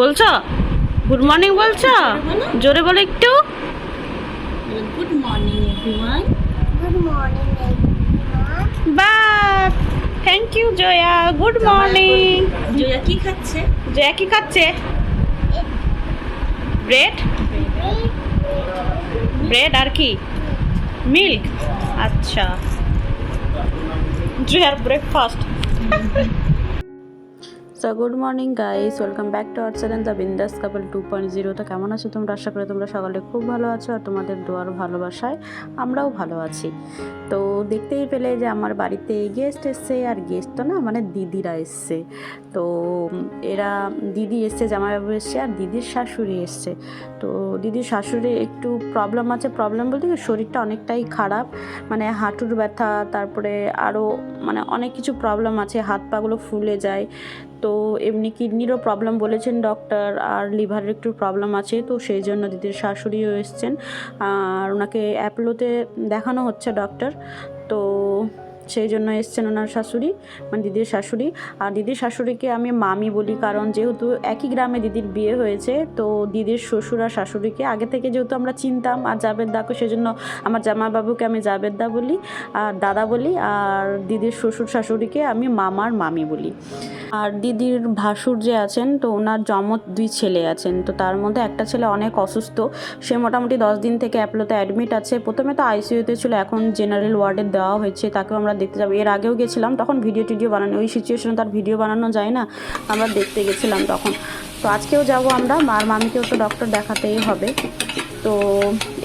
বলছো? Good morning বলছো? জোরে বলো একটু। গুড মর্নিং এভরিওয়ান বা thank you Jaya. Good morning Jaya কি খাচ্ছে? জয়া কি খাচ্ছে? ব্রেড ব্রেড আর কি? মিল্ক আচ্ছা। জয়ার breakfast so good morning guys welcome back to our channel the Bindaas couple two point zero তো কেমন আছো তোমরা? আশা করি তোমরা সকালে খুব ভালো আছো আর তোমাদের দোয়ার ভালোবাসায় আমরাও ভালো আছি। তো দেখতেই পেলে যে আমার বাড়িতে গেস্ট এসছে আর গেস্ট তো না মানে দিদিরা এসছে। তো এরা, দিদি এসছে, জামাইবাবু এসছে আর দিদির শাশুড়ি এসছে। তো দিদির শাশুড়ি একটু প্রবলেম আছে। প্রবলেম বলতে শরীরটা অনেকটাই খারাপ মানে হাঁটুর ব্যথা, তারপরে আরও মানে অনেক কিছু প্রবলেম আছে। হাত পাগুলো ফুলে যায়। তো এমনি কিডনিরও প্রবলেম বলেছেন ডক্টর আর লিভারের একটু প্রবলেম আছে, তো সেই জন্য দিদির শাশুড়িও এসছেন। আর ওনাকে অ্যাপোলোতে দেখানো হচ্ছে ডক্টর তো সেই জন্য এসছেন ওনার শাশুড়ি মানে দিদির শাশুড়ি। আর দিদির শাশুড়িকে আমি মামি বলি, কারণ যেহেতু একই গ্রামে দিদির বিয়ে হয়েছে, তো দিদির শ্বশুর আর শাশুড়িকে আগে থেকে যেহেতু আমরা চিনতাম আর জাবেদদাকে সেজন্য আমার জামাইবাবুকে আমি জাবেদদা বলি আর দাদা বলি। আর দিদির শ্বশুর শাশুড়িকে আমি মামার মামি বলি। আর দিদির ভাসুর যে আছেন, তো ওনার জমত দুই ছেলে আছেন, তো তার মধ্যে একটা ছেলে অনেক অসুস্থ। সে মোটামুটি দশ দিন থেকে অ্যাপলোতে অ্যাডমিট আছে। প্রথমে তো আইসিইউতে ছিল, এখন জেনারেল ওয়ার্ডে দেওয়া হয়েছে, তাকেও আমরা দেখতে যাব। এর আগেও গেছিলাম, তখন ভিডিও টিডিও বানানো, ওই সিচুয়েশনে তার ভিডিও বানানো যায় না, আমরা দেখতে গেছিলাম তখন। তো আজকেও যাব আমরা মার মামিকেও তো ডক্টর দেখাতেই হবে। তো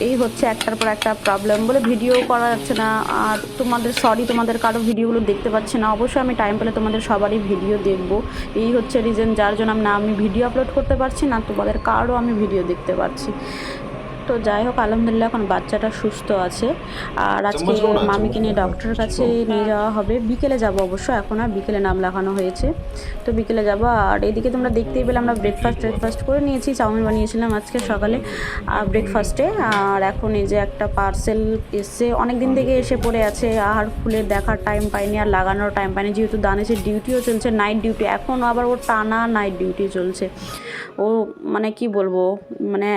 এই হচ্ছে একটার পর একটা প্রবলেম বলে ভিডিও করা যাচ্ছে না। আর তোমাদের সরি তোমাদের কারও ভিডিওগুলো দেখতে পাচ্ছি না। অবশ্যই আমি টাইম পেলে তোমাদের সবারই ভিডিও দেখব। এই হচ্ছে রিজন যার জন্য না, আমি ভিডিও আপলোড করতে পারছি না, তোমাদের কারও আমি ভিডিও দেখতে পারছি তো যাই হোক আলহামদুলিল্লাহ এখন বাচ্চাটা সুস্থ আছে। আর আজকে মামিকে নিয়ে ডক্টরের কাছে নিয়ে যাওয়া হবে। বিকেলে যাব অবশ্য এখন আর বিকেলে নাম লেখানো হয়েছে। তো বিকেলে যাব। আর এদিকে তোমরা দেখতেই পেলে আমরা ব্রেকফাস্ট ব্রেকফাস্ট করে নিয়েছি চাউমিন বানিয়েছিলাম আজকে সকালে ব্রেকফাস্টে আর এখন এই যে একটা পার্সেল এসছে অনেক দিন থেকে এসে পড়ে আছে আর ফুলের দেখার টাইম পাইনি আর লাগানোর টাইম পাইনি। যেহেতু দানেশের ডিউটিও চলছে নাইট ডিউটি এখন আবার ওর টানা নাইট ডিউটি চলছে। ও মানে কি বলব মানে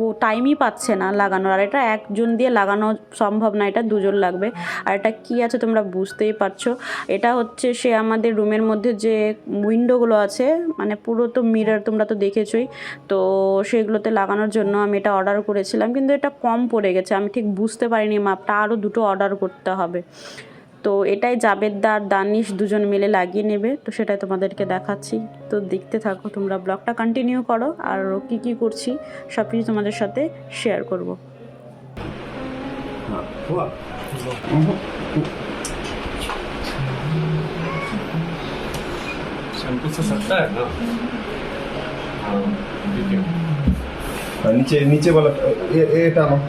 ও টাইমই পাচ্ছে না লাগানোর। আর এটা একজন দিয়ে লাগানো সম্ভব না, এটা দুজন লাগবে। আর এটা কী আছে তোমরা বুঝতেই পারছ? এটা হচ্ছে সে আমাদের রুমের মধ্যে যে উইন্ডোগুলো আছে মানে পুরো তো মিরর তোমরা তো দেখেছোই। তো সেগুলোতে লাগানোর জন্য আমি এটা অর্ডার করেছিলাম, কিন্তু এটা কম পড়ে গেছে। আমি ঠিক বুঝতে পারিনি মাপটা আরও দুটো অর্ডার করতে হবে। তো এটাই জাবেদদার দানিশ দুজন মিলে লাগিয়ে নেবে। তো সেটাই তোমাদেরকে দেখাচ্ছি। তো দেখতে থাকো তোমরা ব্লগটা কন্টিনিউ করো। আর কি কি করছি সব কিছু তোমাদের সাথে শেয়ার করব। নিচে নিচে বলা এটা আমার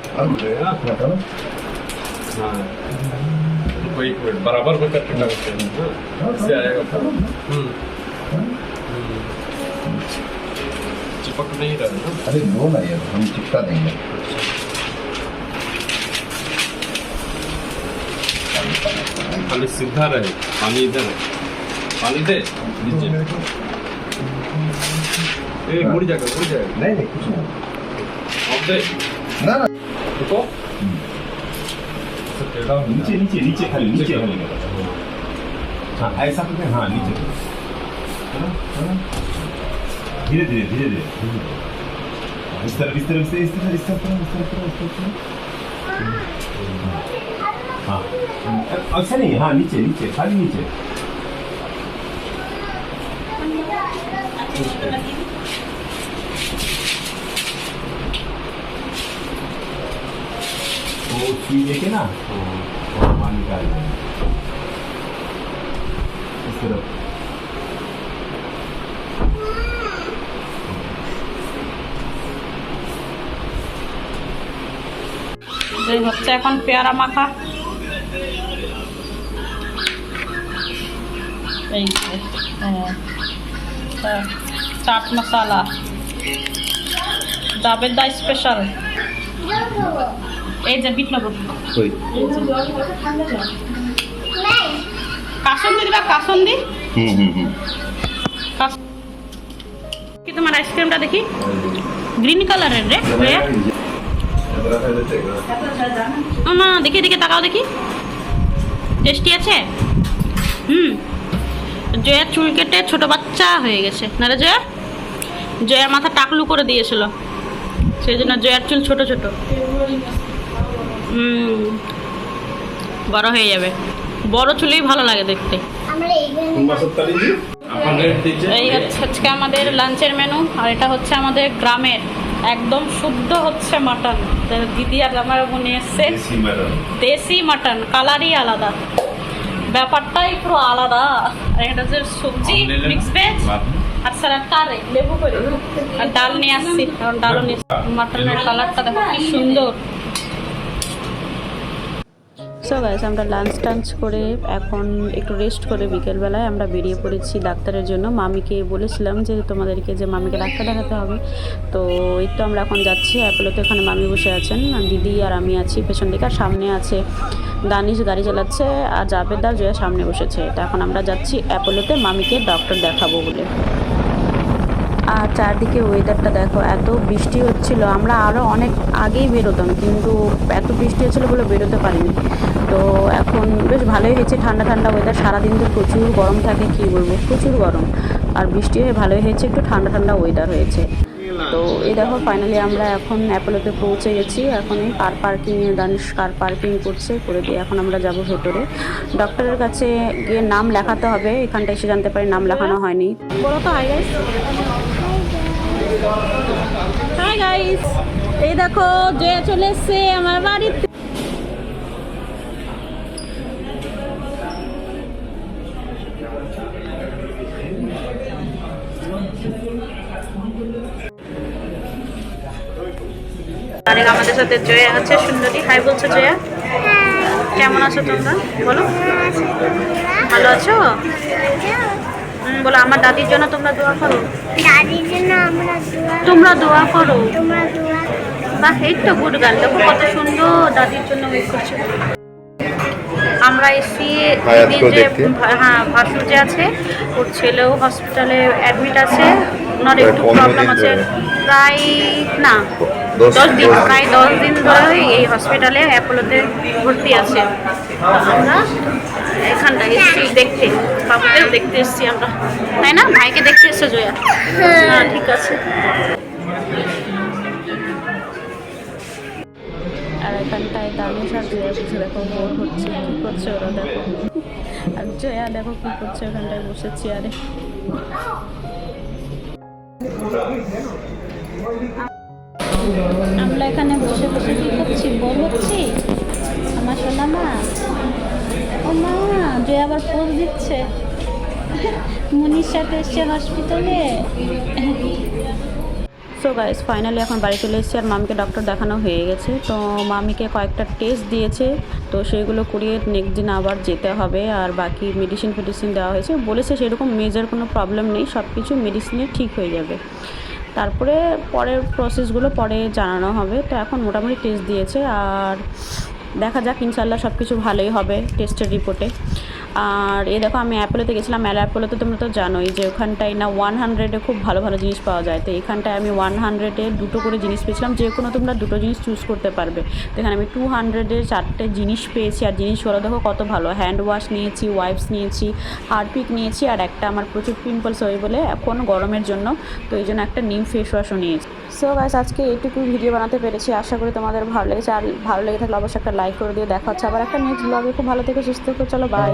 ठीक है हाँ, नीचे नीचे वाला ये ये टानो अब हाँ हाँ, टानो हाँ कोई एक मिनट बराबर में करके डालते हैं हाँ इससे आएगा हम्म हम्म। चिपक नहीं रहा है ना अरे लो ना यार हम चिपका देंगे खाली सीधा रहे पानी इधर है पानी दे नीचे ए मुड़ जाएगा मुड़ जाएगा नहीं नहीं कुछ नहीं अब दे ना ना देखो ऐसे टेढ़ा हो नीचे नीचे नीचे खाली नीचे खाली हाँ ऐसा करके हाँ नीचे है धीरे धीरे धीरे धीरे। इस तरफ़ इस तरफ़ से इस तरफ़ इस तरफ़ इस तरफ़, इस तरफ़ हाँ अच्छा नहीं हाँ नीचे नीचे खाली नीचे वो सुई लेके ना और पानी निकाल देंगे इस तरफ এই হচ্ছে এখন পেয়ারা মাখা এই যে, হ্যাঁ, হ্যাঁ, চাট মশলা জাবেদা স্পেশাল এই যে বিপ্লব লবণ কই? কাসন্দি দিবা কাসন্দি? হুম হুম হুম। কি তোমার আইসক্রিমটা দেখি? গ্রিন কালারের রে না দেখি দেখি তাকাও দেখি। টেস্টি আছে? হুম। জয়া চুল কেটে ছোটো বাচ্চা হয়ে গেছে। না রে জয়া? জয়ার মাথা টাকলু করে দিয়েছিল। সেই জন্য জয়ার চুল ছোট ছোটো। বড় হয়ে যাবে। বড় চুলেই ভালো লাগে দেখতে। এই হচ্ছে আজকে আমাদের লাঞ্চের মেনু আর এটা হচ্ছে আমাদের গ্রামের একদম শুদ্ধ হচ্ছে মাটন দিদি আর আমার মনে এসছে। দেশি মাটন কালারই আলাদা। ব্যাপারটাই পুরো আলাদা। আর এটা হচ্ছে সবজি মিক্স ভেজ আর স্যার লেবু করে। আর ডাল নিয়ে আসছি কারণ ডালও নিয়ে মাটনের কালারটা দেখো কি সুন্দর। সো গাইস আমরা লাঞ্চ টাঞ্চ করে এখন একটু রেস্ট করে বিকেলবেলায় আমরা বেরিয়ে পড়েছি ডাক্তারের জন্য। মামিকে বলেছিলাম যে তোমাদেরকে, যে মামিকে ডাক্তার দেখাতে হবে। তো এই তো আমরা এখন যাচ্ছি। অ্যাপোলোতে এখানে মামি বসে আছেন। দিদি আর আমি আছি পেছন দিকে। আর সামনে আছে দানিশ, গাড়ি চালাচ্ছে। আর জাবেদা জয়া সামনে বসেছে। তো এখন আমরা যাচ্ছি অ্যাপোলোতে মামিকে ডক্টর দেখাবো বলে। আর চারদিকে ওয়েদারটা দেখো, এত বৃষ্টি হচ্ছিল। আমরা আরও অনেক আগেই বেরোতাম, কিন্তু এত বৃষ্টি হচ্ছিল বলে বেরোতে পারিনি। তো এখন বেশ ভালোই হয়েছে, ঠান্ডা ঠান্ডা ওয়েদার সারাদিন তো প্রচুর গরম থাকে, কী বলব, প্রচুর গরম। আর বৃষ্টি হয়ে ভালোই হয়েছে, একটু ঠান্ডা ঠান্ডা ওয়েদার হয়েছে। তো এই দেখো ফাইনালি আমরা এখন অ্যাপোলোতে পৌঁছে গেছি। এখন এই কার পার্কিংয়ে দানিশ কার পার্কিং করছে, করে দিয়ে এখন আমরা যাব ভেতরে। ডক্টরের কাছে গিয়ে নাম লেখাতে হবে এখানটা এসে জানতে পারি, নাম লেখানো হয়নি। বলো তো হাই গাইস হাই গাইস এই দেখো জয়া চলে এসছে আমার বাড়িতে। আরেক আমাদের সাথে জয়া আছে সুন্দরী। হাই বলছো জয়া। কেমন আছো তোমরা? বলো। ভালো আছো। হুম, বলো আমার দাদির জন্য তোমরা দোয়া করো। দাদির জন্য আমরা দোয়া তোমরা দোয়া করো। তোমরা দোয়া বাহ এই তো গুড গান দেখো কত সুন্দর দাদির জন্য ওয়েট করছে। আমরা এসি দিদির যে হ্যাঁ ভাসুর যে আছে। ওর ছেলেও হসপিটালে অ্যাডমিট আছে। ওনার একটু প্রবলেম আছে। প্রায় না দশ দিন প্রায় দশ দিন ধরে এই হসপিটালে অ্যাপোলোতে ভর্তি আছে। আমরা এখানটা এসছি দেখতে বাবুকেও দেখতে এসছি আমরা। তাই না? ভাইকে দেখতে এসছো জয়া? হ্যাঁ। ঠিক আছে। আর এখানটায় দামেশ আর জয়া দেখো বোর হচ্ছে কী করছে ওরা দেখো। আর জয়া দেখো কী করছে ওখানটায় বসে চেয়ারে। আমরা এখানে বসে বসে কী করছি? বোর হচ্ছি আমার সোনা মা ও মা জয়া আবার পোজ দিচ্ছে। মুনির সাথে এসছে হসপিটালে সো গাইস ফাইনালি এখন বাড়ি চলে এসেছি আর মামিকে ডক্টর দেখানো হয়ে গেছে। তো মামিকে কয়েকটা টেস্ট দিয়েছে। তো সেগুলো করিয়ে নেক্সট দিন আবার যেতে হবে আর বাকি মেডিসিন ফেডিসিন দেওয়া হয়েছে। বলেছে সেরকম মেজর কোনো প্রবলেম নেই সব কিছু মেডিসিনে ঠিক হয়ে যাবে। তারপরে পরের প্রসেসগুলো পরে জানানো হবে। তো এখন মোটামুটি টেস্ট দিয়েছে আর দেখা যাক ইনশাল্লাহ সব কিছু ভালোই হবে টেস্টের রিপোর্টে আর এ দেখো, আমি অ্যাপোলোতে গেছিলাম অ্যাল অ্যাপোলোতে তোমরা তো জানোই যে ওখানটায় না ওয়ান হান্ড্রেডে খুব ভালো ভালো জিনিস পাওয়া যায়। তো এখানটায় আমি ওয়ান হান্ড্রেডে দুটো করে জিনিস পেয়েছিলাম, যে কোনো তোমরা দুটো জিনিস চুজ করতে পারবে। তো এখানে আমি টু হান্ড্রেডে চারটে জিনিস পেয়েছি, আর জিনিসগুলো দেখো কত ভালো। হ্যান্ড ওয়াশ নিয়েছি ওয়াইপস নিয়েছি হারপিক নিয়েছি, আর একটা আমার প্রচুর পিম্পলস হয় বলে এখন গরমের জন্য। তো এই জন্য একটা নিম ফেস ওয়াশও নিয়েছি। সো গাইস আজকে এইটুকু ভিডিও বানাতে পেরেছি। আশা করি তোমাদের ভালো লেগেছে। আর ভালো লেগে থাকলে অবশ্যই একটা লাইক করে দিয়ে দেখা হচ্ছে আবার একটা নেক্সট ব্লগে খুব ভালো থেকে, সুস্থ থেকে। চলো বাই